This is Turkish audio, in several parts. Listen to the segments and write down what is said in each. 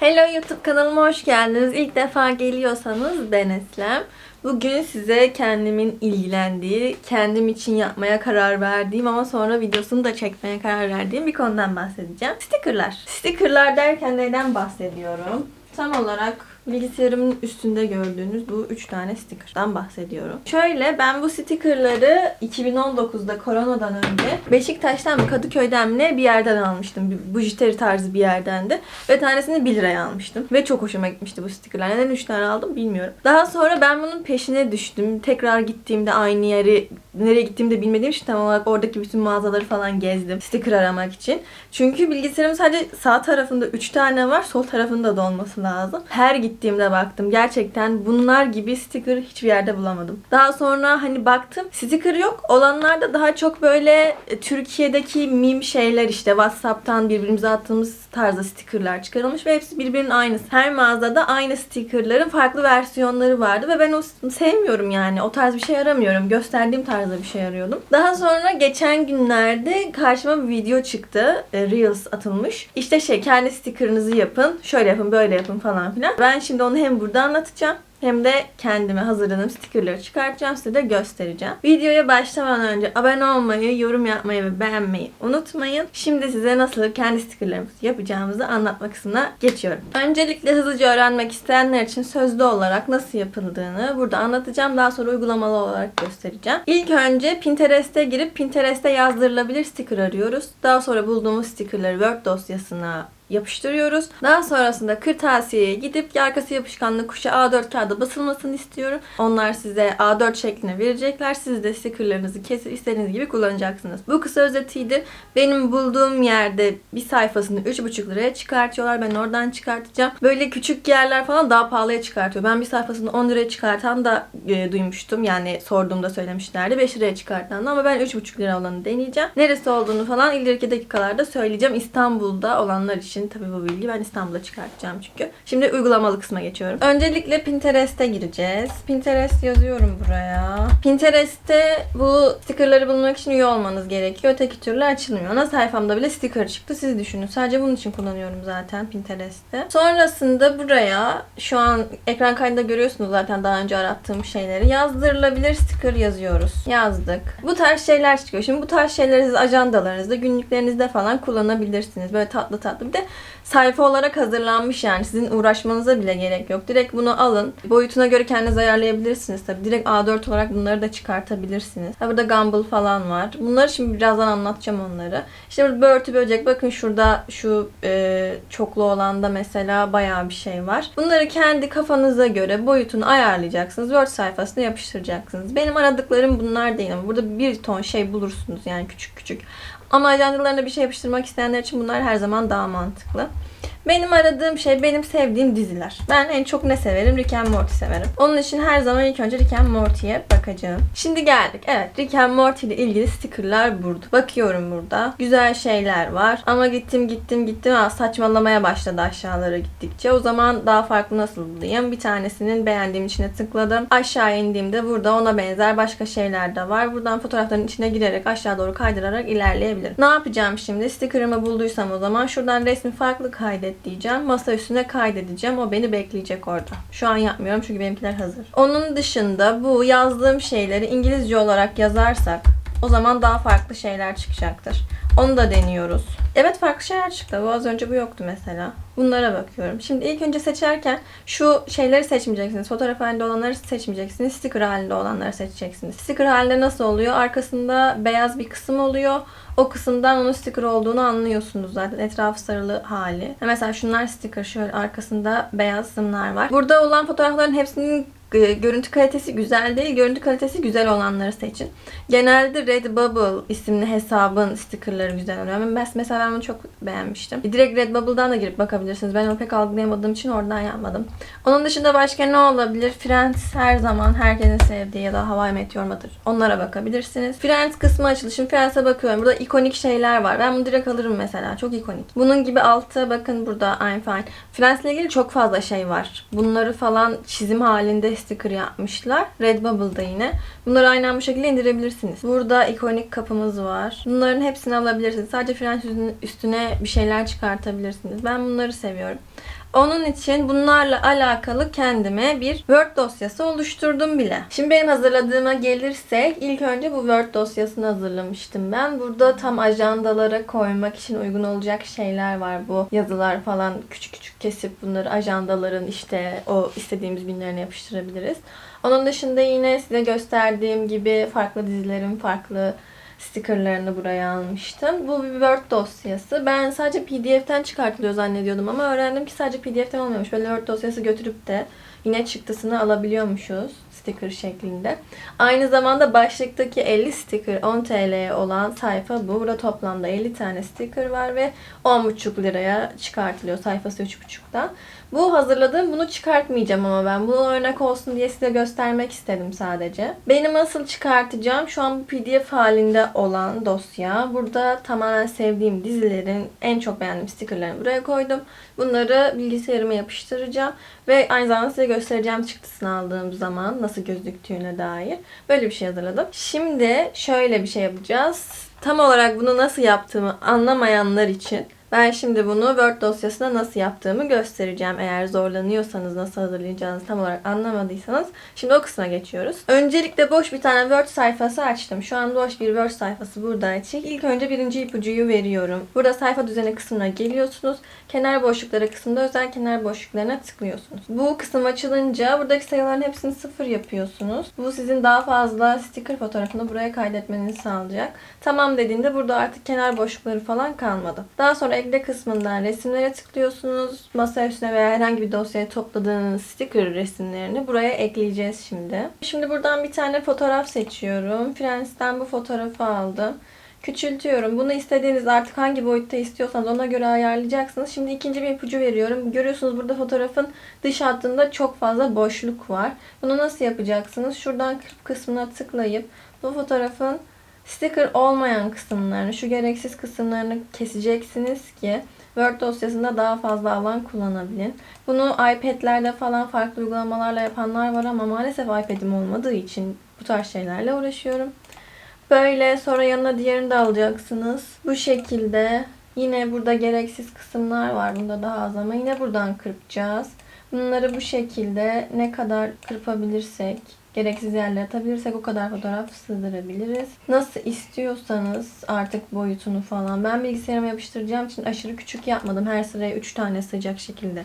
Hello YouTube kanalıma hoş geldiniz. İlk defa geliyorsanız ben Eslem. Bugün size kendimin ilgilendiği, kendim için yapmaya karar verdiğim ama sonra videosunu da çekmeye karar verdiğim bir konudan bahsedeceğim. Stickerlar. Stickerlar derken neden bahsediyorum? Tam olarak bilgisayarımın üstünde gördüğünüz bu 3 tane sticker'dan bahsediyorum. Şöyle ben bu stickerları 2019'da koronadan önce Beşiktaş'tan mı Kadıköy'den mi ne bir yerden almıştım. Bujiteri tarzı bir yerdendi. Ve tanesini 1 liraya almıştım. Ve çok hoşuma gitmişti bu stickerlar. Neden 3 tane aldım bilmiyorum. Daha sonra ben bunun peşine düştüm. Tekrar gittiğimde aynı yeri nereye gittiğimi de bilmediğim için tam olarak oradaki bütün mağazaları falan gezdim. Sticker aramak için. Çünkü bilgisayarım sadece sağ tarafında 3 tane var. Sol tarafında da olması lazım. Her gittiğimde baktım. Gerçekten bunlar gibi sticker hiçbir yerde bulamadım. Daha sonra hani baktım sticker yok. Olanlar da daha çok böyle e, Türkiye'deki meme şeyler işte WhatsApp'tan birbirimize attığımız tarzda stickerlar çıkarılmış ve hepsi birbirinin aynısı. Her mağazada aynı stickerların farklı versiyonları vardı ve ben o sevmiyorum yani. O tarz bir şey aramıyorum. Gösterdiğim tarzda bir şey arıyordum. Daha sonra geçen günlerde karşıma bir video çıktı. E, Reels atılmış. İşte şey kendi stickerınızı yapın. Şöyle yapın, böyle yapın falan filan. Ben şimdi onu hem burada anlatacağım hem de kendime hazırladığım stickerları çıkartacağım size de göstereceğim. Videoya başlamadan önce abone olmayı, yorum yapmayı ve beğenmeyi unutmayın. Şimdi size nasıl kendi stickerlarımızı yapacağımızı anlatma kısmına geçiyorum. Öncelikle hızlıca öğrenmek isteyenler için sözlü olarak nasıl yapıldığını burada anlatacağım. Daha sonra uygulamalı olarak göstereceğim. İlk önce Pinterest'e girip Pinterest'te yazdırılabilir sticker arıyoruz. Daha sonra bulduğumuz stickerları Word dosyasına yapıştırıyoruz. Daha sonrasında kırtasiyeye gidip arkası yapışkanlı kuşa A4 kağıda basılmasını istiyorum. Onlar size A4 şeklinde verecekler. Siz de stickerlarınızı kesip istediğiniz gibi kullanacaksınız. Bu kısa özetiydi. Benim bulduğum yerde bir sayfasını 3,5 liraya çıkartıyorlar. Ben oradan çıkartacağım. Böyle küçük yerler falan daha pahalıya çıkartıyor. Ben bir sayfasını 10 liraya çıkartan da e, duymuştum. Yani sorduğumda söylemişlerdi. 5 liraya çıkartan da ama ben 3,5 lira olanı deneyeceğim. Neresi olduğunu falan ileriki dakikalarda söyleyeceğim. İstanbul'da olanlar için için tabii bu bilgi ben İstanbul'a çıkartacağım çünkü. Şimdi uygulamalı kısma geçiyorum. Öncelikle Pinterest'e gireceğiz. Pinterest yazıyorum buraya. Pinterest'te bu stickerları bulmak için üye olmanız gerekiyor. Öteki türlü açılmıyor. Ana sayfamda bile sticker çıktı. Siz düşünün. Sadece bunun için kullanıyorum zaten Pinterest'te. Sonrasında buraya şu an ekran kaydında görüyorsunuz zaten daha önce arattığım şeyleri. Yazdırılabilir sticker yazıyoruz. Yazdık. Bu tarz şeyler çıkıyor. Şimdi bu tarz şeyleri siz ajandalarınızda, günlüklerinizde falan kullanabilirsiniz. Böyle tatlı tatlı. Bir de sayfa olarak hazırlanmış yani. Sizin uğraşmanıza bile gerek yok. Direkt bunu alın. Boyutuna göre kendiniz ayarlayabilirsiniz tabii. Direkt A4 olarak bunları da çıkartabilirsiniz. Ha burada Gumball falan var. Bunları şimdi birazdan anlatacağım onları. İşte burada börtü böcek. Bakın şurada şu e, çoklu olanda mesela bayağı bir şey var. Bunları kendi kafanıza göre boyutunu ayarlayacaksınız. Word sayfasına yapıştıracaksınız. Benim aradıklarım bunlar değil ama burada bir ton şey bulursunuz yani küçük küçük. Ama ajandalarına bir şey yapıştırmak isteyenler için bunlar her zaman daha mantıklı. Benim aradığım şey benim sevdiğim diziler. Ben en çok ne severim? Rick and Morty severim. Onun için her zaman ilk önce Rick and Morty'ye bakacağım. Şimdi geldik. Evet Rick and Morty ile ilgili stickerlar burada. Bakıyorum burada. Güzel şeyler var. Ama gittim gittim gittim. Aa, saçmalamaya başladı aşağılara gittikçe. O zaman daha farklı nasıl bulayım? Bir tanesinin beğendiğim içine tıkladım. Aşağı indiğimde burada ona benzer başka şeyler de var. Buradan fotoğrafların içine girerek aşağı doğru kaydırarak ilerleyebilirim. Ne yapacağım şimdi? Sticker'ımı bulduysam o zaman şuradan resmi farklı kaydet diyeceğim. Masa üstüne kaydedeceğim. O beni bekleyecek orada. Şu an yapmıyorum çünkü benimkiler hazır. Onun dışında bu yazdığım şeyleri İngilizce olarak yazarsak o zaman daha farklı şeyler çıkacaktır. Onu da deniyoruz. Evet farklı şeyler çıktı. Bu az önce bu yoktu mesela. Bunlara bakıyorum. Şimdi ilk önce seçerken şu şeyleri seçmeyeceksiniz. Fotoğraf halinde olanları seçmeyeceksiniz. Sticker halinde olanları seçeceksiniz. Sticker halinde nasıl oluyor? Arkasında beyaz bir kısım oluyor. O kısımdan onun sticker olduğunu anlıyorsunuz zaten. Etrafı sarılı hali. Mesela şunlar sticker. Şöyle arkasında beyaz kısımlar var. Burada olan fotoğrafların hepsinin görüntü kalitesi güzel değil. Görüntü kalitesi güzel olanları seçin. Genelde Redbubble isimli hesabın stickerları güzel oluyor. Ben mesela ben bunu çok beğenmiştim. Direkt Redbubble'dan da girip bakabilirsiniz. Ben onu pek algılayamadığım için oradan yapmadım. Onun dışında başka ne olabilir? Friends her zaman herkesin sevdiği ya da Hawaii Meteor Mother. Onlara bakabilirsiniz. Friends kısmı açılışım. Friends'e bakıyorum. Burada ikonik şeyler var. Ben bunu direkt alırım mesela. Çok ikonik. Bunun gibi altta bakın burada I'm fine. Friends'le ilgili çok fazla şey var. Bunları falan çizim halinde sticker yapmışlar. Redbubble'da yine. Bunları aynen bu şekilde indirebilirsiniz. Burada ikonik kapımız var. Bunların hepsini alabilirsiniz. Sadece Friends üstüne bir şeyler çıkartabilirsiniz. Ben bunları seviyorum. Onun için bunlarla alakalı kendime bir Word dosyası oluşturdum bile. Şimdi benim hazırladığıma gelirsek ilk önce bu Word dosyasını hazırlamıştım ben. Burada tam ajandalara koymak için uygun olacak şeyler var. Bu yazılar falan küçük küçük kesip bunları ajandaların işte o istediğimiz günlerine yapıştırabiliriz. Onun dışında yine size gösterdiğim gibi farklı dizilerin farklı stickerlarını buraya almıştım. Bu bir Word dosyası. Ben sadece PDF'ten çıkartılıyor zannediyordum ama öğrendim ki sadece PDF'ten olmuyormuş. Böyle Word dosyası götürüp de yine çıktısını alabiliyormuşuz sticker şeklinde. Aynı zamanda başlıktaki 50 sticker 10 TL'ye olan sayfa bu. Burada toplamda 50 tane sticker var ve 10,5 liraya çıkartılıyor sayfası 3,5'tan. Bu hazırladığım bunu çıkartmayacağım ama ben bunu örnek olsun diye size göstermek istedim sadece. Benim asıl çıkartacağım şu an bu pdf halinde olan dosya. Burada tamamen sevdiğim dizilerin en çok beğendiğim stickerlarını buraya koydum. Bunları bilgisayarıma yapıştıracağım ve aynı zamanda size göstereceğim çıktısını aldığım zaman nasıl gözüktüğüne dair. Böyle bir şey hazırladım. Şimdi şöyle bir şey yapacağız. Tam olarak bunu nasıl yaptığımı anlamayanlar için ben şimdi bunu Word dosyasına nasıl yaptığımı göstereceğim. Eğer zorlanıyorsanız nasıl hazırlayacağınızı tam olarak anlamadıysanız şimdi o kısma geçiyoruz. Öncelikle boş bir tane Word sayfası açtım. Şu an boş bir Word sayfası burada açık. İlk önce birinci ipucuyu veriyorum. Burada sayfa düzeni kısmına geliyorsunuz. Kenar boşlukları kısmında özel kenar boşluklarına tıklıyorsunuz. Bu kısım açılınca buradaki sayıların hepsini sıfır yapıyorsunuz. Bu sizin daha fazla sticker fotoğrafını buraya kaydetmenizi sağlayacak. Tamam dediğimde burada artık kenar boşlukları falan kalmadı. Daha sonra ekle kısmından resimlere tıklıyorsunuz. Masa üstüne veya herhangi bir dosyaya topladığınız sticker resimlerini buraya ekleyeceğiz şimdi. Şimdi buradan bir tane fotoğraf seçiyorum. Friends'ten bu fotoğrafı aldım. Küçültüyorum. Bunu istediğiniz artık hangi boyutta istiyorsanız ona göre ayarlayacaksınız. Şimdi ikinci bir ipucu veriyorum. Görüyorsunuz burada fotoğrafın dış hattında çok fazla boşluk var. Bunu nasıl yapacaksınız? Şuradan kısmına tıklayıp bu fotoğrafın sticker olmayan kısımlarını, şu gereksiz kısımlarını keseceksiniz ki Word dosyasında daha fazla alan kullanabilin. Bunu iPad'lerde falan farklı uygulamalarla yapanlar var ama maalesef iPad'im olmadığı için bu tarz şeylerle uğraşıyorum. Böyle sonra yanına diğerini de alacaksınız. Bu şekilde yine burada gereksiz kısımlar var. Bunda daha az ama yine buradan kırpacağız. Bunları bu şekilde ne kadar kırpabilirsek, gereksiz yerlere atabilirsek o kadar fotoğraf sığdırabiliriz. Nasıl istiyorsanız artık boyutunu falan. Ben bilgisayarıma yapıştıracağım için aşırı küçük yapmadım. Her sıraya 3 tane sığacak şekilde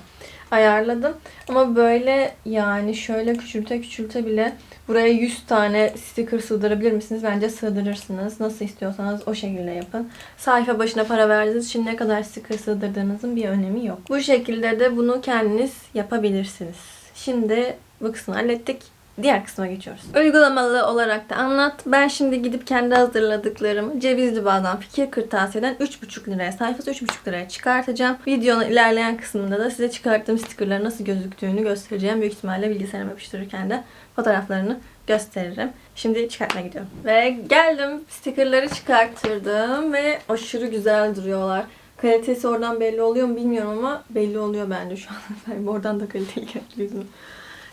ayarladım. Ama böyle yani şöyle küçülte küçülte bile buraya 100 tane sticker sığdırabilir misiniz? Bence sığdırırsınız. Nasıl istiyorsanız o şekilde yapın. Sayfa başına para verdiğiniz için ne kadar sticker sığdırdığınızın bir önemi yok. Bu şekilde de bunu kendiniz yapabilirsiniz. Şimdi bu kısmı hallettik. Diğer kısma geçiyoruz. Uygulamalı olarak da anlat. Ben şimdi gidip kendi hazırladıklarımı Cevizli Bağ'dan Fikir Kırtasiye'den 3,5 liraya sayfası 3,5 liraya çıkartacağım. Videonun ilerleyen kısmında da size çıkarttığım stickerların nasıl gözüktüğünü göstereceğim. Büyük ihtimalle bilgisayarıma yapıştırırken de fotoğraflarını gösteririm. Şimdi çıkartmaya gidiyorum. Ve geldim. Stickerları çıkarttırdım ve aşırı güzel duruyorlar. Kalitesi oradan belli oluyor mu bilmiyorum ama belli oluyor bence şu an. oradan da kaliteli geldi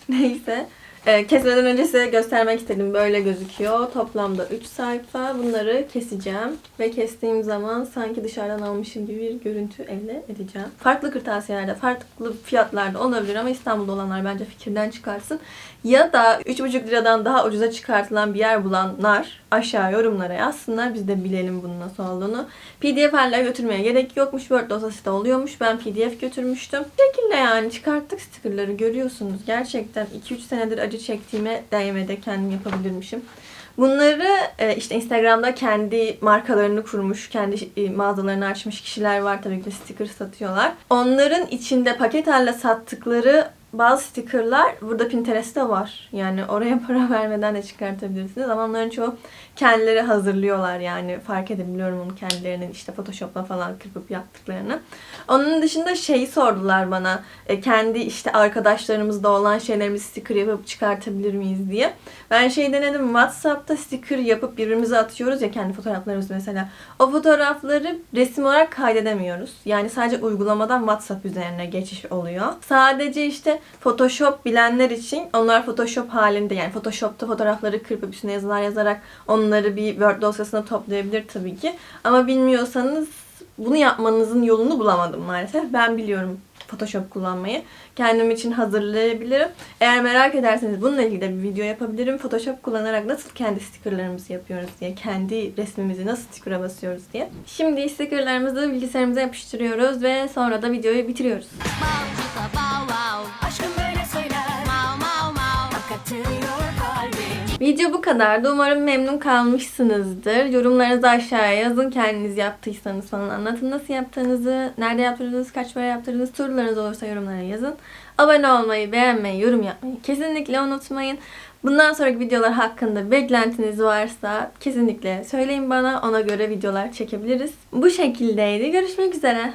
Neyse. Ee, kesmeden önce size göstermek istedim. Böyle gözüküyor. Toplamda 3 sayfa. Bunları keseceğim. Ve kestiğim zaman sanki dışarıdan almışım gibi bir görüntü elde edeceğim. Farklı kırtasiyelerde, farklı fiyatlarda olabilir ama İstanbul'da olanlar bence fikirden çıkarsın. Ya da 3,5 liradan daha ucuza çıkartılan bir yer bulanlar aşağı yorumlara yazsınlar. Biz de bilelim bunun nasıl olduğunu. PDF haline götürmeye gerek yokmuş. Word dosyası oluyormuş. Ben PDF götürmüştüm. Bu şekilde yani çıkarttık stickerları görüyorsunuz. Gerçekten 2-3 senedir acı çektiğime değmede kendim yapabilirmişim. Bunları e, işte Instagram'da kendi markalarını kurmuş, kendi e, mağazalarını açmış kişiler var tabii ki sticker satıyorlar. Onların içinde paket halde sattıkları bazı stickerlar burada Pinterest'te var. Yani oraya para vermeden de çıkartabilirsiniz. Ama onların çoğu kendileri hazırlıyorlar yani. Fark edebiliyorum onu kendilerinin işte Photoshop'la falan kırpıp yaptıklarını. Onun dışında şeyi sordular bana. E, kendi işte arkadaşlarımızda olan şeylerimizi sticker yapıp çıkartabilir miyiz diye. Ben şey denedim. WhatsApp'ta sticker yapıp birbirimize atıyoruz ya kendi fotoğraflarımızı mesela. O fotoğrafları resim olarak kaydedemiyoruz. Yani sadece uygulamadan WhatsApp üzerine geçiş oluyor. Sadece işte Photoshop bilenler için onlar Photoshop halinde yani Photoshop'ta fotoğrafları kırpıp üstüne yazılar yazarak onları bir Word dosyasına toplayabilir tabii ki. Ama bilmiyorsanız bunu yapmanızın yolunu bulamadım maalesef. Ben biliyorum Photoshop kullanmayı. Kendim için hazırlayabilirim. Eğer merak ederseniz bununla ilgili de bir video yapabilirim. Photoshop kullanarak nasıl kendi stickerlarımızı yapıyoruz diye, kendi resmimizi nasıl sticker'a basıyoruz diye. Şimdi stickerlarımızı bilgisayarımıza yapıştırıyoruz ve sonra da videoyu bitiriyoruz. Balcıkla Video bu kadardı. Umarım memnun kalmışsınızdır. Yorumlarınızı aşağıya yazın. Kendiniz yaptıysanız falan anlatın nasıl yaptığınızı, nerede yaptırdınız, kaç para yaptırdınız. Sorularınız olursa yorumlara yazın. Abone olmayı, beğenmeyi, yorum yapmayı kesinlikle unutmayın. Bundan sonraki videolar hakkında beklentiniz varsa kesinlikle söyleyin bana. Ona göre videolar çekebiliriz. Bu şekildeydi. Görüşmek üzere.